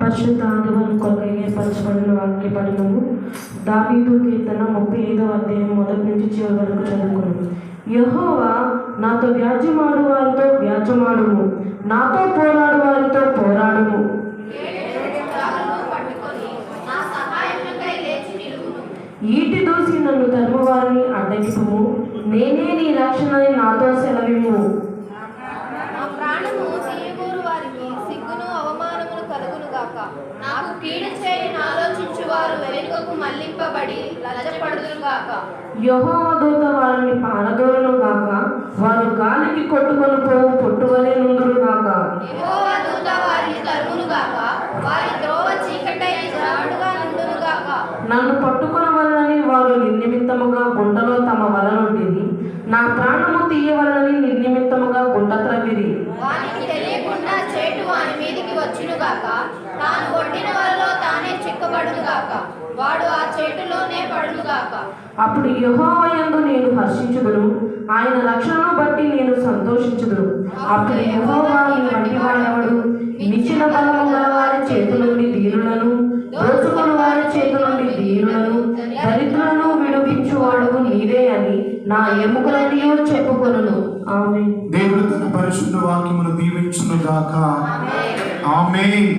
పరిశుద్ధ ఆదివారం కొరకై ఏర్పరచబడిన వాక్య పఠనము దావీదు కీర్తన ముప్పై ఐదవ అధ్యాయం మొదటి నుంచి చివరి వరకు చదువుకును యహోవా నాతో వ్యాజ్యమాడు వారితో వ్యాజ్యమాడుము. నాతో పోరాడు వారితో పోరాడుము. ఈటి దోసి నన్ను ధర్మవారిని అడ్డగిపుము. నేనే నీ రక్షణని నాతో సెలవిము నా ప్రాణము తీయగూరు వారికి సిగ్గును అవమానమును కలుగును గాక నాకు కీడు చేయి ఆలోచించు వారు వెనుకకు మళ్ళింపబడి లజ్జపడుదురు గాక యెహోవా దూత వారిని పారదోలను గాక వారు గాలికి కొట్టుకొని పోవు పొట్టువలే నుందురు గాక యెహోవా దూత వారిని తరుమును గాక వారి త్రోవ చీకటై జాడుగా నుండును గాక నన్ను పట్టుకొనవలనని వారు నిర్నిమిత్తముగా గుంటలో తమ వల నుండిది నా ప్రాణము తీయవలనని నిర్నిమిత్తముగా గుంట త్రవ్విరి. వానికి తెలియకుండా చేటు వాని మీదికి వాడు ఆ చేటులోనే పడును గాక అప్పుడు యెహోవాయందు నేను హర్షించుదును. ఆయన రక్షణను బట్టి నేను సంతోషించుదును. అప్పుడు యెహోవా నీ వంటి వాడెవడు నిచ్చిన బలము గల వారి చేతి నుండి దీనులను దోచుకుని వారి చేతి నుండి దీనులను దరిద్రులను విడిపించువాడు నీవే అని నా ఎముకలన్నీ చెప్పుకొనును. ఆమె దేవుడు తన పరిశుద్ధ వాక్యమును దీవించును గాక ఆమె